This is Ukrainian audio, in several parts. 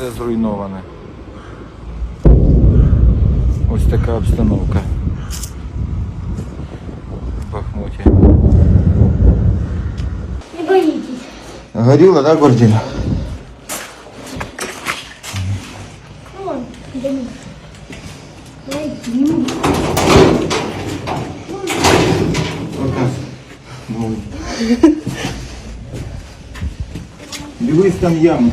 все зруйноване. Ось така обстановка в Бахмуті. Не боитесь. Горіло, так, Гордіна? Ну, вон, Демид. Найти не могу. Ну. Дивись там ями.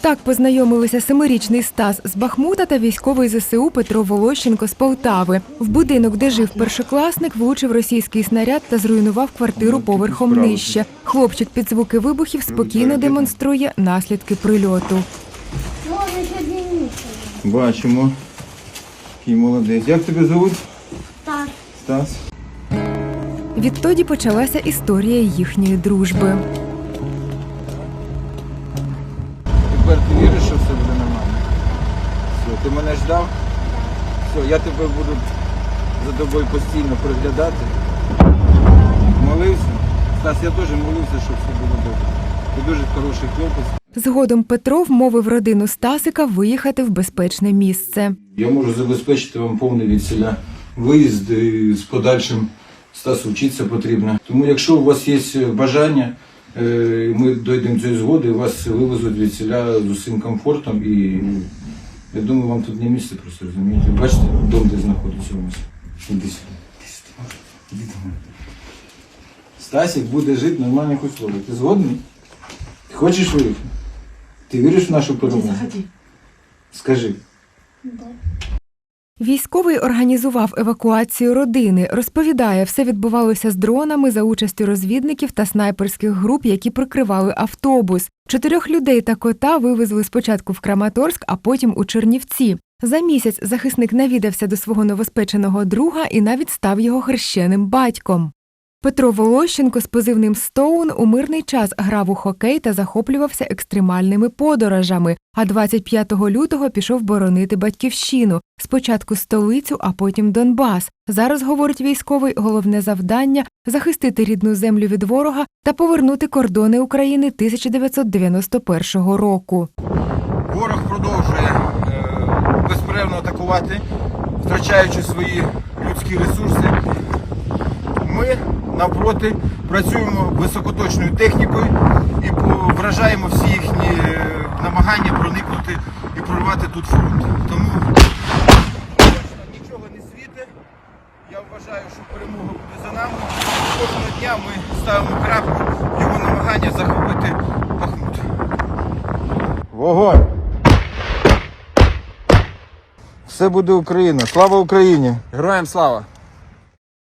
Так познайомилися семирічний Стас з Бахмута та військовий ЗСУ Петро Волощенко з Полтави. В будинок, де жив першокласник, влучив російський снаряд та зруйнував квартиру поверхом нижче. Хлопчик під звуки вибухів спокійно демонструє наслідки прильоту. Бачимо. Який молодець. Як тебе звуть? Стас. Відтоді почалася історія їхньої дружби. Тепер ти віриш, що все буде нормально? Все, ти мене ждав? Все, я тебе буду за тобою постійно приглядати. Молився. Стас, я теж молився, щоб все було добре. Ти дуже хороший хлопець. Згодом Петро вмовив родину Стасика виїхати в безпечне місце. Я можу забезпечити вам повний відселя виїзд і з подальшим Стасу вчитися потрібно. Тому якщо у вас є бажання, е, ми дійдемо до цієї згоди, вас вивезуть відселя з усім комфортом і я думаю, вам тут не місце просто розумієте. Бачите, дом, де знаходиться у нас. Іди сюди. Іди сюди. Іди до мене. Стасік буде жити в нормальних условиях. Ти згодний? Ти хочеш виїхати? Ти віриш в нашу перемогу? Скажи. Військовий організував евакуацію родини. Розповідає, все відбувалося з дронами за участю розвідників та снайперських груп, які прикривали автобус. Чотирьох людей та кота вивезли спочатку в Краматорськ, а потім у Чернівці. За місяць захисник навідався до свого новоспеченого друга і навіть став його хрещеним батьком. Петро Волощенко з позивним Стоун у мирний час грав у хокей та захоплювався екстремальними подорожами. А 25 лютого пішов боронити батьківщину. Спочатку столицю, а потім Донбас. Зараз, говорить військовий, головне завдання захистити рідну землю від ворога та повернути кордони України 1991 року. Ворог продовжує е, безперервно атакувати, втрачаючи свої людські ресурси. Навпроти працюємо високоточною технікою і вражаємо всі їхні е, намагання проникнути і прорвати тут фронт. Тому нічого не світить. Я вважаю, що перемога буде за нами. Кожного дня ми ставимо крапку в його намагання захопити Бахмут. Вогонь! Все буде Україна. Слава Україні! Героям слава!